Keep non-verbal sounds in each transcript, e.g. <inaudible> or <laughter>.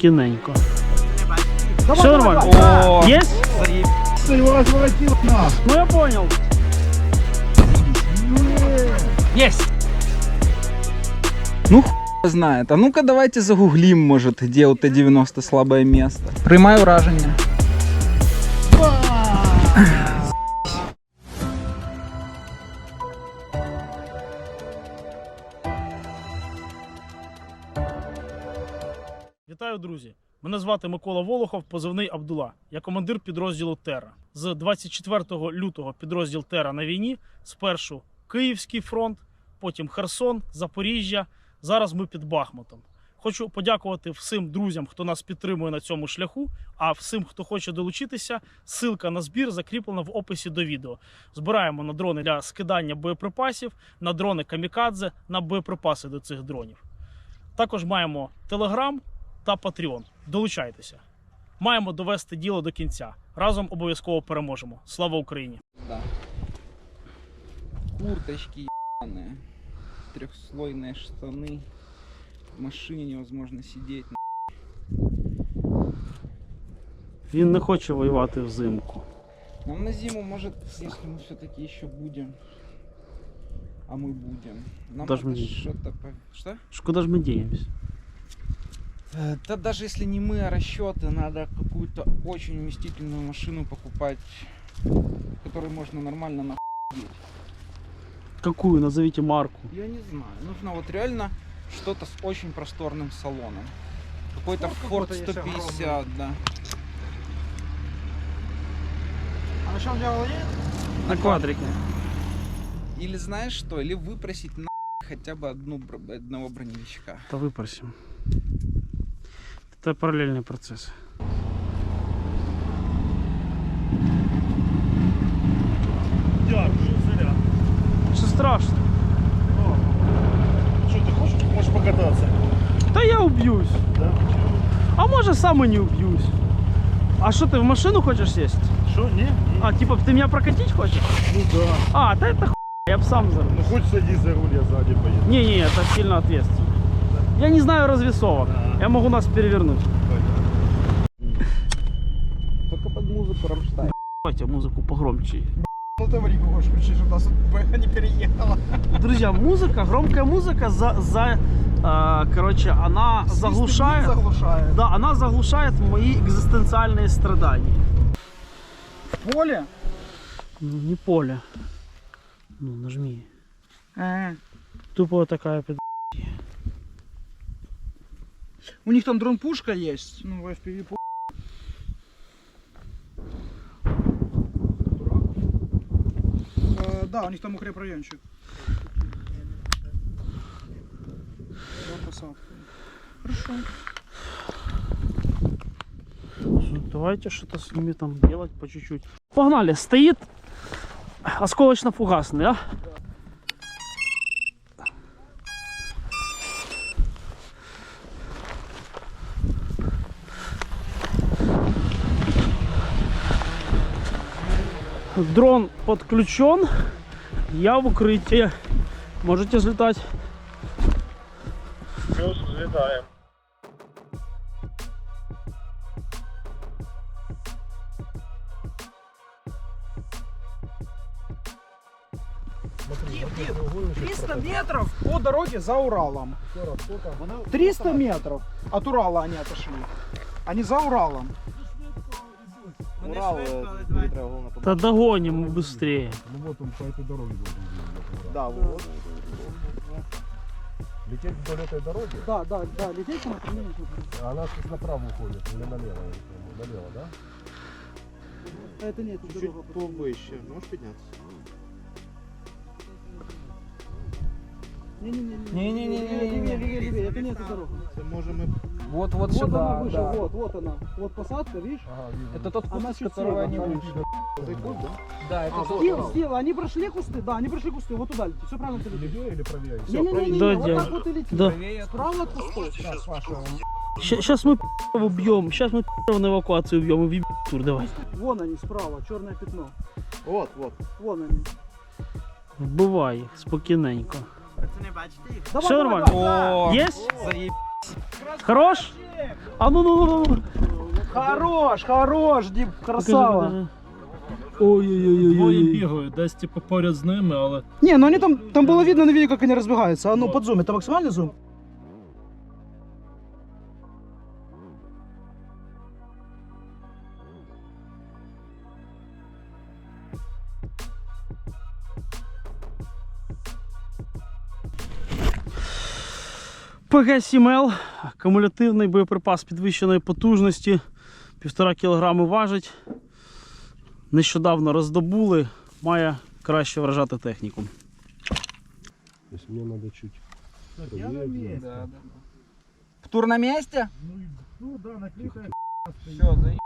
спокійненько. Все нормально? Є? Ты его разворотил нас. Ну я понял. Есть. Ну хуй знает. А ну-ка давайте загуглим, может, где у Т-90 слабое место. Приймаю враження. Вітаю, друзі! Мене звати Микола Волохов, позивний Абдула. Я командир підрозділу Тера. З 24 лютого підрозділ Тера на війні. Спершу Київський фронт, потім Херсон, Запоріжжя. Зараз ми під Бахмутом. Хочу подякувати всім друзям, хто нас підтримує на цьому шляху. А всім, хто хоче долучитися, ссылка на збір закріплена в описі до відео. Збираємо на дрони для скидання боєприпасів, на дрони камікадзе, на боєприпаси до цих дронів. Також маємо Телеграм та Patreon. Долучайтеся. Маємо довести діло до кінця. Разом обов'язково переможемо. Слава Україні! Да. Курточки ебаные. Трехслойные штаны. В машине невозможно сидеть. Він не хоче воювати взимку. Нам на зиму, может, если мы все-таки еще будем. А мы будем. Нам Даже надо мы- что-то... по- Что? Шкода ж ми діємось. Э, Да даже если не мы, а расчеты, надо какую-то очень вместительную машину покупать, которой можно нормально на Какую? Назовите марку. Я не знаю. Нужно вот реально что-то с очень просторным салоном. Какой-то Ford есть 150, да. А на чем дело едет? На квадрике. Или знаешь что? Или выпросить на хотя бы одну, одного броневичка. Та випросимо. Це паралельний процес. Дякую, зря. Що страшно? Что ты хочешь? Можешь покататься. Та я уб'юсь. Да? А може сам і не уб'юсь. А що ти в машину хочеш сесть? Что? Не? А, типа, ти мене прокатить хочеш? Ну да. А, та это хуй, я б сам за Ну хоть садись за руль, я сзади поеду. Не-не, это сильно ответственно. Я не знаю развесовок. Я могу нас перевернуть. Только под музыку Рамштайн. Давайте музыку погромче. Ну ты Марику хочешь включить, чтобы нас не переехала. Друзья, музыка, громкая музыка за, за а, короче, она заглушает, Заглушает. да, она заглушает мои экзистенциальные страдания. Поле? Ну, не поле. Ну, нажми. Ага. Тупо такая. У них там дрон-пушка есть. Ну, в FPV Э, Да, у них там укрепрайончик. Хорошо. Давайте что-то с ними там делать по чуть-чуть. Погнали, стоит осколочно-фугасный, да? Дрон подключен. Я в укрытии. Можете взлетать. Плюс взлетаем. Дим, 300 метров по дороге за Уралом. 300 метров от Урала они отошли. Они за Уралом. Урал, Да догоним мы быстрее. Ну вот он по этой дороге должен быть. Да, вот. Лететь вдоль этой дороги, Да, да, да, лететь на а она сейчас направо уходит или налево? Налево, да? Это нет, дорога. повыше. Можешь подняться? Не-не-не. Левее, это не эта дорога. Це може Вот, вот, Вот сюда, она выше, да. вот, вот она. Вот посадка, видишь? Ага, вижу. Это тот Она куст, с чуть которого они вышли. да? Это тот Стил, они прошли кусты? Да, они прошли кусты, вот туда лети. Все правильно ты летишь. Левее или правее? Не-не-не, Да, вот так вот и лети. Да. Правее. Справа от кустов. Так, Паша, Сейчас мы убьем. Сейчас мы на эвакуацию убьем и въебем тур. Давай. Вон они справа, черное пятно. От, от. Вон они. Вбивай їх спокійненько. Давай, Все давай, нормально? давай. О, Есть? заеб- Хорош? А ну ну ну ну. Хорош, хорош, Дип, красава. Ой-ой-ой. Двоє бігають, десь типу поряд з ними, але Не, ну они там, там было видно на видео, как они разбегаются. А ну, под зум, это максимальный зум? ПГ-7Л, акумулятивний боєприпас підвищеної потужності, 1,5 кг важить. Нещодавно роздобули, має краще вражати техніку. тобто мені треба чуть. Да, да, да. В тур на месте? Ну да, наклейка Все, за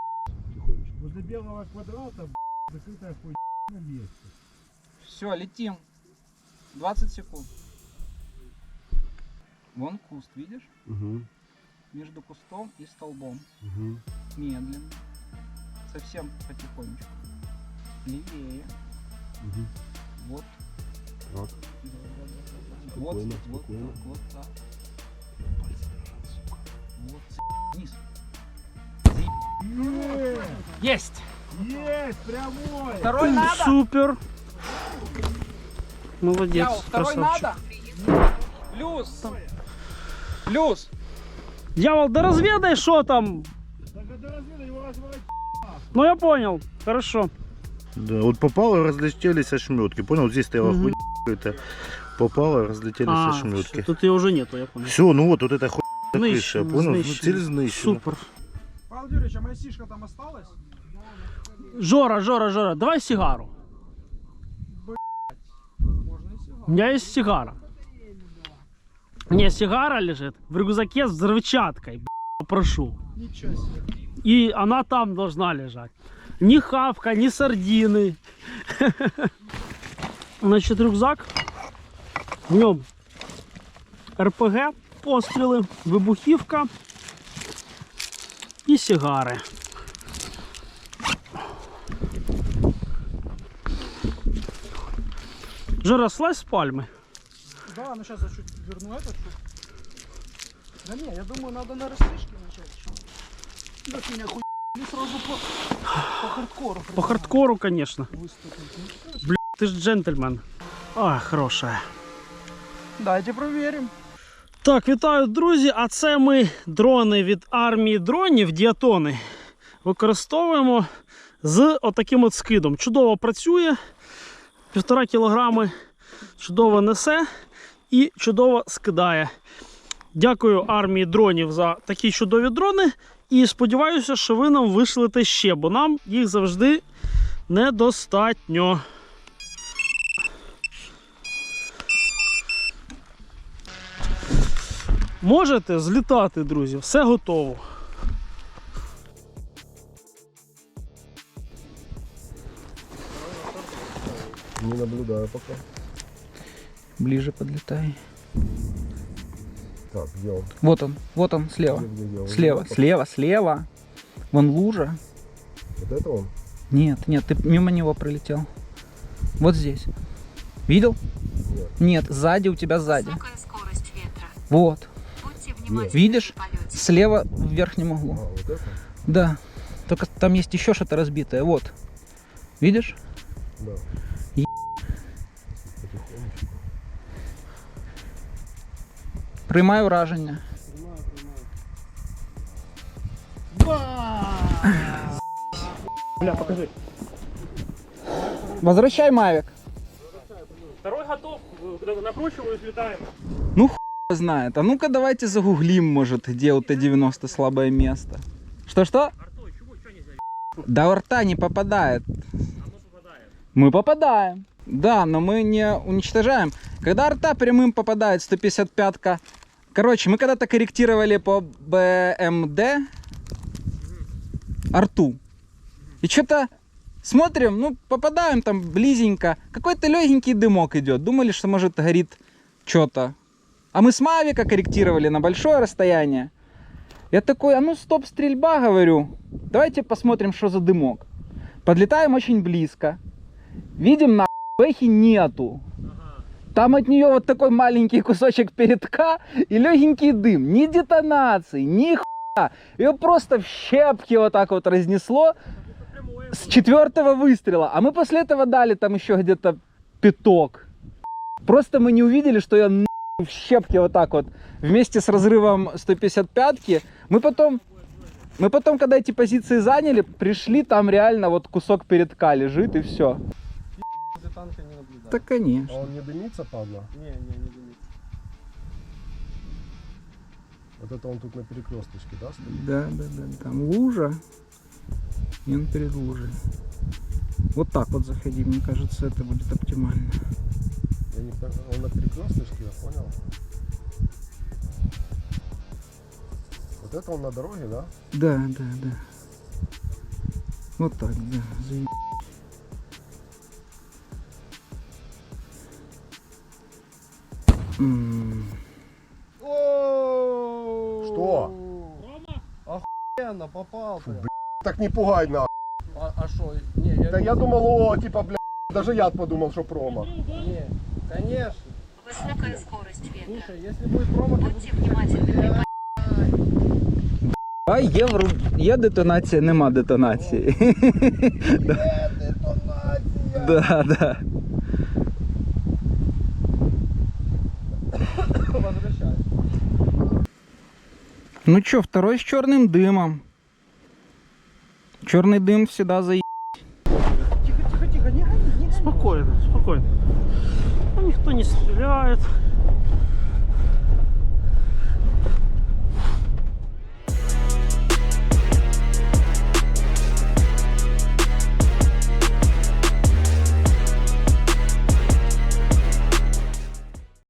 тихонечко. Возле белого квадрата закрытая хуйня на месте. Все, летим. 20 секунд. Вон куст, видишь? Угу, Между кустом и столбом. угу. Медленно. Совсем потихонечку. Левее. Угу. Вот. Так. Вот, Спокойно, вот, спокойно. так, вот так. Вот. Вниз. Есть! Есть, прямой! Второй надо? Супер. Молодець. Яу, второй красавчик. надо? Плюс. Плюс. Дьявол, да разведай, что там. Ну я понял. Хорошо. Да, вот попало, разлетелись ошметки. Понял, вот здесь стояла Мгм. хуйня какая-то. Попало, разлетелись А, ошметки. всё, тут ее уже нету, я понял. Все, ну вот, вот эта хуйня крыша, понял? Ну, цель знищена. Супер. Павел Юрьевич, а моя сишка там осталась? Жора, Жора, Жора, давай сигару. Можно и сигар. У меня есть сигара. Не, сигара лежит в рюкзаке с взрывчаткой. б***ь, Прошу. Ничего себе. И она там должна лежать. Ни хавка, ни сардины. <laughs> Значит, рюкзак. В нем РПГ, постріли, вибухівка і сигари. Жора, слазь с пальмы. Да, ну сейчас я чуть верну этот. чтоб- Да не, я думаю, надо на растишке начать. Да ты меня хуй... Не сразу по, по хардкору. По хардкору, конечно. Выступить. Бля, ты ж джентльмен. А, хорошая. Давайте проверим. Так, вітаю, друзі. А це ми дрони від армії дронів Діатони використовуємо з отаким от скидом. Чудово працює, півтора кілограми, чудово несе і чудово скидає. Дякую армії дронів за такі чудові дрони. І сподіваюся, що ви нам вишлете ще, бо нам їх завжди недостатньо. Можете злітати, друзі, все готово. Не наблюдаю пока. Ближе подлетай. Так, где он? Вот он, вот он, слева. Где, где, где он? Слева, Вот слева, слева. Вон лужа. это он? Нет, нет, ты мимо него пролетел. Вот здесь. Видел? Нет. Нет, сзади у тебя сзади. Высокая скорость ветра. Вот. Видишь? Слева в верхнем А, углу. вот это? Да. Только там есть еще что-то разбитое. Вот. Видишь? Да. Приймай ураження. Бля, покажи. Возвращай Мавик. Второй готов. Накручиваю, летаем. Знает. А ну-ка давайте загуглим, может, где у Т-90 слабое место. Что-что? Да у рта не попадает. Мы попадаем. Да, но мы не уничтожаем. Когда рта прямым попадает 155-ка. Короче, мы когда-то корректировали по БМД арту. И что-то смотрим, ну, попадаем там близенько. Какой-то легенький дымок идет. Думали, что может горит что-то. А мы с Мавика корректировали на большое расстояние. Я такой, а ну стоп, стрельба, говорю. Давайте посмотрим, что за дымок. Подлетаем очень близко. Видим, на эхи нету. Там от нее вот такой маленький кусочек передка и легенький дым. Ни детонации, ни Ее просто в щепки вот так вот разнесло с четвертого выстрела. А мы после этого дали там еще где-то пяток. Просто мы не увидели, что я в щепки вот так вот вместе с разрывом 155-ки. Мы потом, мы потом, когда эти позиции заняли, пришли, там реально вот кусок передка лежит и все. Танка не наблюдаю. Так, конечно. Он не дымится, падла? Не, не, не дымится. Вот это он тут на перекресточке, да, стоит? Да, да, да. Там лужа. И он перед лужей. Вот так вот заходи, мне кажется, это будет оптимально. Я не пон- Он на перекресточке, я понял. Вот это он на дороге, да? Да, да, да. Вот так, да. заеб- Что? Охуенно, попал ты. Так не пугай на. А, а шо? Не, я, Да я думал, о, типа, бля, даже я подумал, что промо. Не, конечно. Высокая скорость ветра. Слушай, если будет промах, я буду... Будьте внимательны при А є, вру... є детонація, нема детонації. Е, <laughs> детонація! Да, да. Ну чё, второй с черным дымом. Черный дым всегда за Спокойно, спокойно. Ну, никто не стреляет.